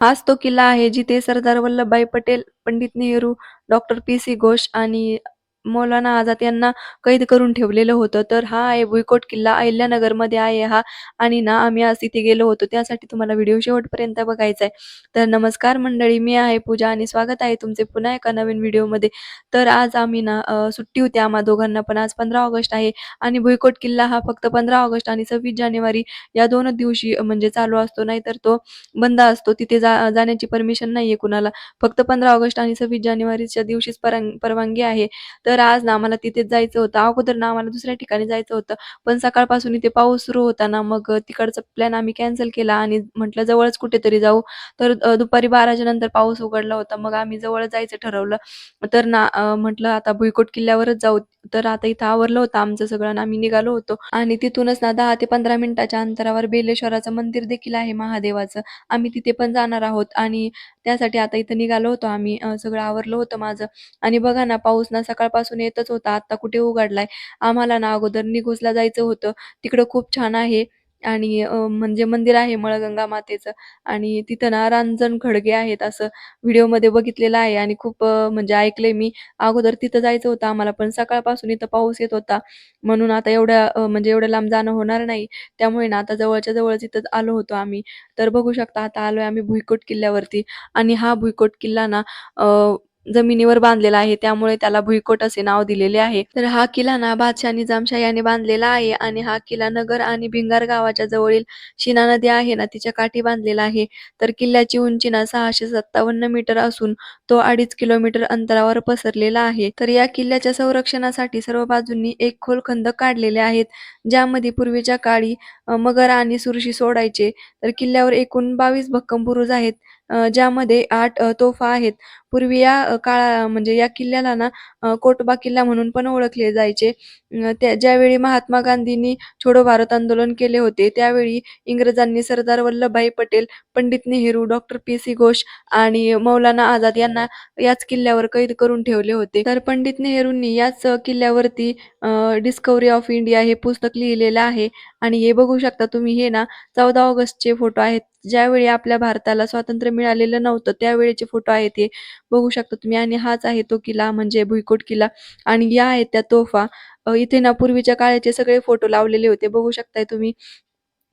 हाच तो किल्ला आहे जिथे Sardar Vallabhbhai Patel, Pandit Nehru, doctor P C. Ghosh आणि मौलाना आझाद यांना कैद करून ठेवलेलं होतं. तर हा आहे भुईकोट किल्ला अहिल्यानगरमध्ये आहे हा आणि ना आम्ही आज तिथे गेलो होतो. त्यासाठी तुम्हाला व्हिडिओ शेवटपर्यंत बघायचा आहे. तर नमस्कार मंडळी, मी आहे पूजा आणि स्वागत आहे तुमचे पुन्हा एका नवीन व्हिडिओमध्ये. तर आज आम्ही ना सुट्टी होती आम्हा दोघांना पण आज 15 ऑगस्ट आहे आणि भुईकोट किल्ला हा फक्त 15 ऑगस्ट आणि 26 जानेवारी या दोनच दिवशी म्हणजे चालू असतो. नाहीतर तो बंद असतो. तिथे जा जाण्याची परमिशन नाहीये कुणाला. फक्त 15 ऑगस्ट आणि 26 जानेवारीच्या दिवशीच परवानगी आहे. तर तर आज ना आम्हाला तिथेच जायचं होतं. अगोदर ना आम्हाला दुसऱ्या ठिकाणी जायचं होतं. पण सकाळपासून इथे पाऊस सुरू होता ना, मग तिकडचा प्लॅन आम्ही कॅन्सल केला आणि म्हटलं जवळच कुठेतरी जाऊ. तर दुपारी 12च्या नंतर पाऊस उघडला होता. मग आम्ही जवळ जायचं ठरवलं. तर ना म्हटलं आता भुईकोट किल्ल्यावरच जाऊ. तर आता इथं आवरलं होतं आमचं सगळं आम्ही निघालो होतो आणि तिथूनच ना दहा ते 15 मिनिटाच्या अंतरावर बेलेश्वराचं मंदिर देखील आहे महादेवाचं. आम्ही तिथे पण जाणार आहोत आणि त्यासाठी आता इथं निघालो होतो आम्ही. सगळं आवरलं होतं माझं आणि बघा ना पाऊस ना सकाळपासून येतच होता. आता कुठे उघडलाय. आम्हाला ना अगोदर निघोजला जायचं होतं. तिकडं खूप छान आहे आणि म्हणजे मंदिर आहे मळगंगा मातेचं आणि तिथं ना रांजण खडगे आहेत असं व्हिडिओमध्ये बघितलेलं आहे आणि खूप म्हणजे ऐकलंय मी. अगोदर तिथं जायचं होतं आम्हाला पण सकाळपासून इथं पाऊस येत होता. म्हणून आता एवढ्या म्हणजे एवढ्या लांब जाणं होणार नाही. त्यामुळे ना आता जवळच्या जवळ तिथं आलो होतो आम्ही. तर बघू शकता आता आलोय आम्ही भुईकोट किल्ल्यावरती आणि हा भुईकोट किल्ला ना जमिनीवर बांधलेला आहे त्यामुळे त्याला भुईकोट असे नाव दिलेले आहे. तर हा किल्ला ना बादशाह निजामशाह याने बांधलेला आहे आणि हा किल्ला नगर आणि भिंगार गावाच्या जवळील शिना नदी आहे ना तिच्या काठी बांधलेला आहे. तर किल्ल्याची उंची ना 657 मीटर असून तो अडीच किलोमीटर अंतरावर पसरलेला आहे. तर या किल्ल्याच्या संरक्षणासाठी सर्व बाजूंनी एक खोल खंदक काढलेले आहेत. ज्यामध्ये पूर्वीच्या काळी मगर आणि सुरशी सोडायचे. तर किल्ल्यावर एकूण 22 भक्कम बुरुज आहेत. अ, ज्यामध्ये आठ अ, तोफा आहेत. पूर्वी या काळा म्हणजे या किल्ल्याला ना कोटबा किल्ला म्हणून पण ओळखले जायचे. त्या ज्यावेळी महात्मा गांधींनी छोडो भारत आंदोलन केले होते, त्यावेळी इंग्रजांनी Sardar Vallabhbhai Patel, Pandit Nehru, doctor P C Ghosh आणि मौलाना आझाद यांना याच किल्ल्यावर कैद करून ठेवले होते. तर पंडित नेहरूंनी याच अ, किल्ल्यावरती डिस्कवरी ऑफ इंडिया हे पुस्तक लिहिलेलं आहे आणि हे बघू शकता तुम्ही हे ना 14 ऑगस्टचे फोटो आहेत. ज्यावेळी आपल्या भारताला स्वातंत्र्य मिळालेलं नव्हतं त्यावेळेचे फोटो आहेत हे. बघू शकता तुम्ही आणि हाच आहे तो किल्ला म्हणजे भुईकोट किल्ला आणि या आहेत त्या तोफा. इथे ना पूर्वीच्या काळाचे सगळे फोटो लावलेले होते बघू शकताय तुम्ही.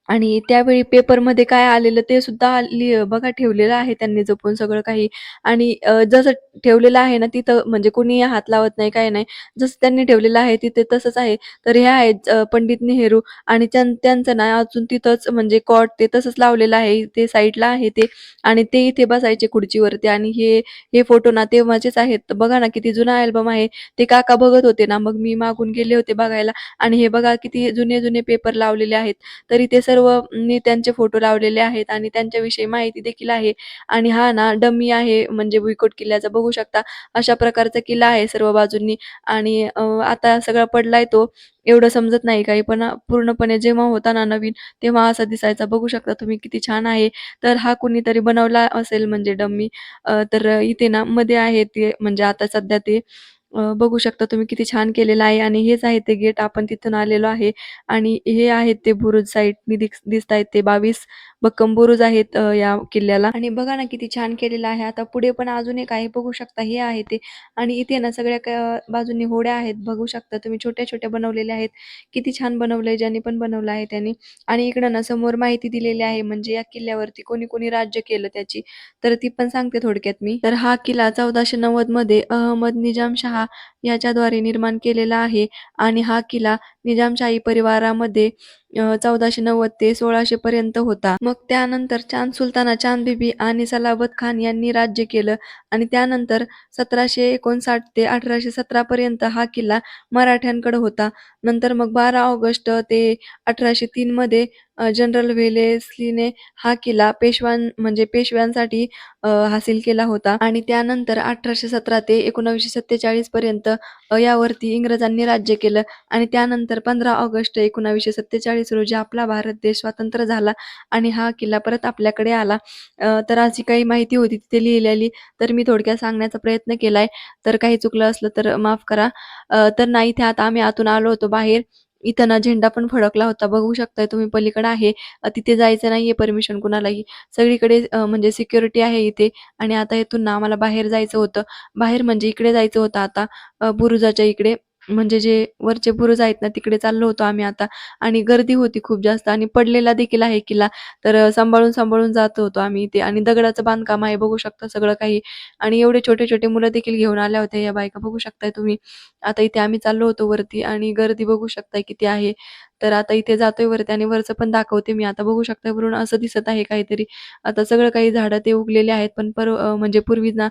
आणि त्यावेळी पेपरमध्ये काय आलेलं ते सुद्धा लिह बघा ठेवलेलं आहे त्यांनी जपून सगळं काही आणि अ, जसं ठेवलेलं आहे ना तिथं म्हणजे कुणीही हात लावत नाही, काही नाही. जसं त्यांनी ठेवलेलं आहे तिथे तसंच आहे. तर हे आहेत अ, पंडित नेहरू आणि त्यां त्यांचं ना अजून तिथंच म्हणजे कॉट ते तसंच लावलेलं आहे. ते साईडला आहे ते आणि ते इथे बसायचे खुर्चीवरती आणि हे हे फोटो ना तेव्हाचेच आहेत. तर बघा ना किती जुना अल्बम आहे. ते काका बघत होते ना, मग मी मागून गेले होते बघायला आणि हे बघा किती जुने-जुने पेपर लावलेले आहेत. तरी ते सर्व सर्व नेत्यांचे फोटो लावलेले आहेत आणि त्यांच्याविषयी माहिती देखील आहे आणि हा ना डमी आहे म्हणजे भुईकोट किल्ल्याचा बघू शकता. अशा प्रकारचा किल्ला आहे सर्व बाजूंनी आणि आता सगळा पडलाय तो. एवढं समजत नाही काही पण पूर्णपणे जेव्हा होता ना नवीन तेव्हा असा दिसायचा. बघू शकता तुम्ही किती छान आहे. तर हा कुणीतरी बनवला असेल म्हणजे डमी. तर इथे ना मध्ये आहे ते म्हणजे आता सध्या ते अ, बघू शकता तुम्ही किती छान केलेलं आहे आणि हेच आहे ते गेट आपण तिथून आलेलो आहे आणि हे आहेत ते बुरुज साईडनी दिस दिसतायत ते 22 भक्कम बुरुज आहेत अ, या किल्ल्याला आणि बघा ना किती छान केलेलं आहे. आता पुढे पण अजून एक आहे बघू शकता हे आहे ते आणि इथे ना सगळ्या क बाजूंनी होड्या आहेत बघू शकता तुम्ही छोट्या-छोट्या बनवलेल्या आहेत. किती छान बनवलंय ज्यांनी पण बनवलं आहे त्यांनी आणि इकडं ना समोर माहिती दिलेली आहे म्हणजे या किल्ल्यावरती कोणी-कोणी राज्य केलं त्याची. तर ती पण सांगते थोडक्यात मी. तर हा किल्ला 1490 मध्ये अहमद निजामशहा याच्याद्वारे निर्माण केलेला आहे. आणि हा किल्ला निजामशाही परिवारामध्ये चौदाशे नव्वद ते सोळाशे पर्यंत होता. मग त्यानंतर चांद सुलताना, चांद बिबी आणि सलाबत खान यांनी राज्य केलं आणि त्यानंतर 1759 ते 1817 पर्यंत हा किल्ला मराठ्यांकडे होता. नंतर मग 12 ऑगस्ट ते 1803 मध्ये जनरल वेलेसलीने हा किल्ला पेशवां म्हणजे पेशव्यांसाठी हासिल केला होता आणि त्यानंतर 1817 ते 1947 पर्यंत यावरती इंग्रजांनी राज्य केलं आणि त्यानंतर 15 ऑगस्ट 1947 रोजी आपला भारत देश स्वतंत्र झाला आणि हा किल्ला परत आपल्याकडे आला. तर अशी काही माहिती होती तिथे लिहिलेली, तर मी थोडक्यात सांगण्याचा प्रयत्न केलाय. तर काही चुकलं असलं तर माफ करा. तर नाही इथे आता आम्ही आतून आलो होतो बाहेर. इथं ना झेंडा पण फडकला होता बघू शकताय तुम्ही पलीकडे आहे तिथे जायचं नाहीये परमिशन कुणालाही सगळीकडे म्हणजे सिक्युरिटी आहे इथे आणि आता इथून ना आम्हाला बाहेर जायचं होतं बाहेर म्हणजे इकडे जायचं होतं आता बुरुजाच्या इकडे म्हणजे जे वरचे बुरुज आहेत ना तिकडे चाललो होतो आम्ही आता. आणि गर्दी होती खूप जास्त आणि पडलेला देखील आहे किल्ला. तर सांभाळून सांभाळून जात होतो आम्ही इथे. आणि दगडाचं बांधकाम आहे बघू शकता सगळं काही. आणि एवढे छोटे छोटे मुलं देखील घेऊन आल्या होत्या या बायका. बघू शकताय तुम्ही. आता इथे आम्ही चाललो होतो वरती आणि गर्दी बघू शकताय किती आहे. तर आता इथे जातोय वरती आणि वरचं पण दाखवते मी. आता बघू शकताय वरून असं दिसत आहे काहीतरी. आता सगळं काही झाडं ते उगलेले आहेत पण पर म्हणजे पूर्वी ना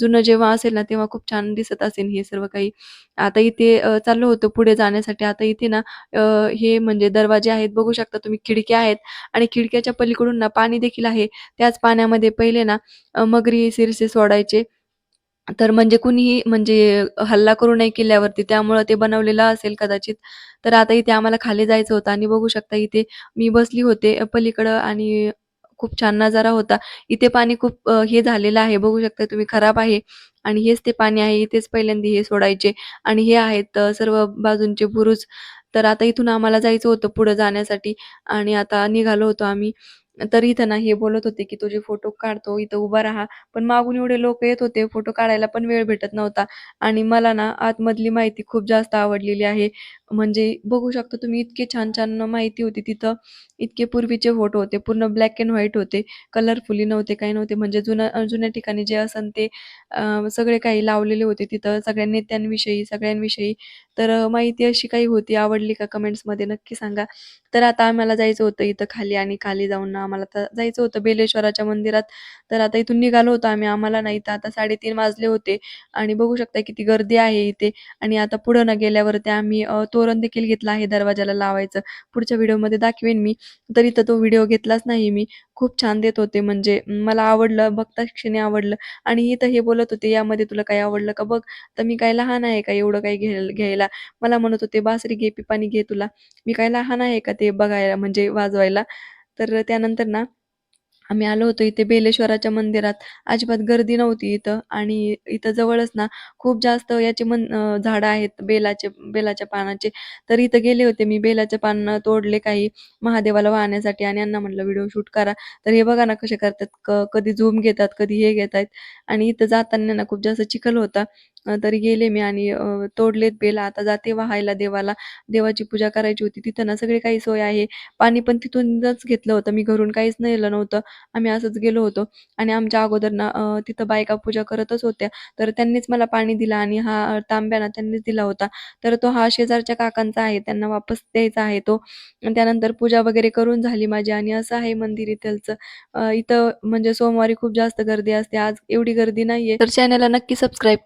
जुनं जेव्हा असेल ना तेव्हा खूप छान दिसत असेल हे सर्व काही. आता इथे चाललो होतो पुढे जाण्यासाठी. आता इथे ना हे म्हणजे दरवाजे आहेत. बघू शकता तुम्ही खिडक्या आहेत. आणि खिडक्याच्या पलीकडून ना पाणी देखील आहे. त्याच पाण्यामध्ये पहिले ना मगरी सिरसे सोडायचे. तर म्हणजे कुणीही म्हणजे हल्ला करू नये किल्ल्यावरती त्यामुळं ते बनवलेलं असेल कदाचित. तर आता इथे आम्हाला खाली जायचं होतं आणि बघू शकता इथे मी बसली होते पलीकडं आणि खूप छान नजारा होता. इथे पाणी खूप अ, हे झालेलं आहे बघू शकता तुम्ही खराब आहे आणि हेच ते पाणी आहे. इथेच पहिल्यांदा हे सोडायचे आणि हे आहेत अ, सर्व बाजूंचे बुरुज. तर आता इथून आम्हाला जायचं होतं पुढं जाण्यासाठी आणि आता निघालो होतो आम्ही. तर इथं ना हे बोलत होते, की "तुझे फोटो काढतो, इथं उभा राहा." पण मागून एवढे लोक येत होते, फोटो काढायला पण वेळ भेटत नव्हता आणि मला ना आतमधली माहिती खूप जास्त आवडलेली आहे. म्हणजे बघू शकता तुम्ही इतकी छान-छान माहिती होती तिथं. इतके पूर्वीचे फोटो होते, पूर्ण ब्लॅक अँड व्हाईट होते. कलरफुली नव्हते, काही नव्हते. म्हणजे जुन्या जुन्या ठिकाणी जे असन ते अ, सगळे काही लावलेले होते तिथं सगळ्या नेत्यांविषयी, सगळ्यांविषयी. तर माहिती अशी काही होती. आवडली का कमेंट्समध्ये नक्की सांगा. तर आता आम्हाला जायचं होतं इथं खाली आणि खाली जाऊन ना आम्हाला आता जायचं होतं बेलेश्वराच्या मंदिरात. तर आता इथून निघालो होतो आम्ही. आम्हाला नाही इथं आता 3:30 वाजले होते आणि बघू शकता किती गर्दी आहे इथे आणि आता पुढं न गेल्यावरती आम्ही तोरण देखील घेतलं आहे दरवाजाला लावायचं. पुढच्या व्हिडिओमध्ये दाखवेन मी. तर इथं तो व्हिडिओ घेतलाच नाही मी. खूप छान देत होते म्हणजे मला आवडलं, बघताच क्षणी आवडलं आणि इथं हे बोलत होते, "यामध्ये तुला काही आवडलं का बघ." तर मी काय लहान आहे का एवढं काही घ्यायला. मला म्हणत होते, "बासरी घे, पिपाणी घे तुला." मी काय लहान आहे का ते बघायला म्हणजे वाजवायला. तर त्यानंतर ना आम्ही आलो होतो इथे बेलेश्वराच्या मंदिरात. अजिबात गर्दी नव्हती इथं आणि इथं जवळच ना खूप जास्त याचे मन झाडं आहेत बेलाचे बेलाच्या पानाचे. तर इथं गेले होते मी बेलाचे पान तोडले काही महादेवाला वाहण्यासाठी आणि यांना म्हटलं व्हिडिओ शूट करा. तर हे बघा ना कसे करतात. क कधी झूम घेतात, कधी हे घेतायत आणि इथं जाताना ना खूप जास्त चिखल होता. अ, तरी गेले मी आणि अ, तोडलेत बेल. आता जाते वाहायला देवाला. देवाची पूजा करायची होती. तिथं ना सगळी काही सोय आहे. पाणी पण तिथूनच घेतलं होतं. मी घरून काहीच नेलं नव्हतं. आम्ही असंच गेलो होतो आणि आमच्या अगोदर ना अ, तिथं बायका पूजा करतच होत्या. तर त्यांनीच मला पाणी दिलं आणि हा तांब्या ना त्यांनीच दिला होता. तर तो हा शेजारच्या काकांचा आहे. त्यांना वापस द्यायचा आहे तो. त्यानंतर पूजा वगैरे करून झाली माझी आणि असं आहे मंदिर इथलचं. अ, इथं म्हणजे सोमवारी खूप जास्त गर्दी असते. आज एवढी गर्दी नाहीये. तर चॅनलला नक्की सबस्क्राईब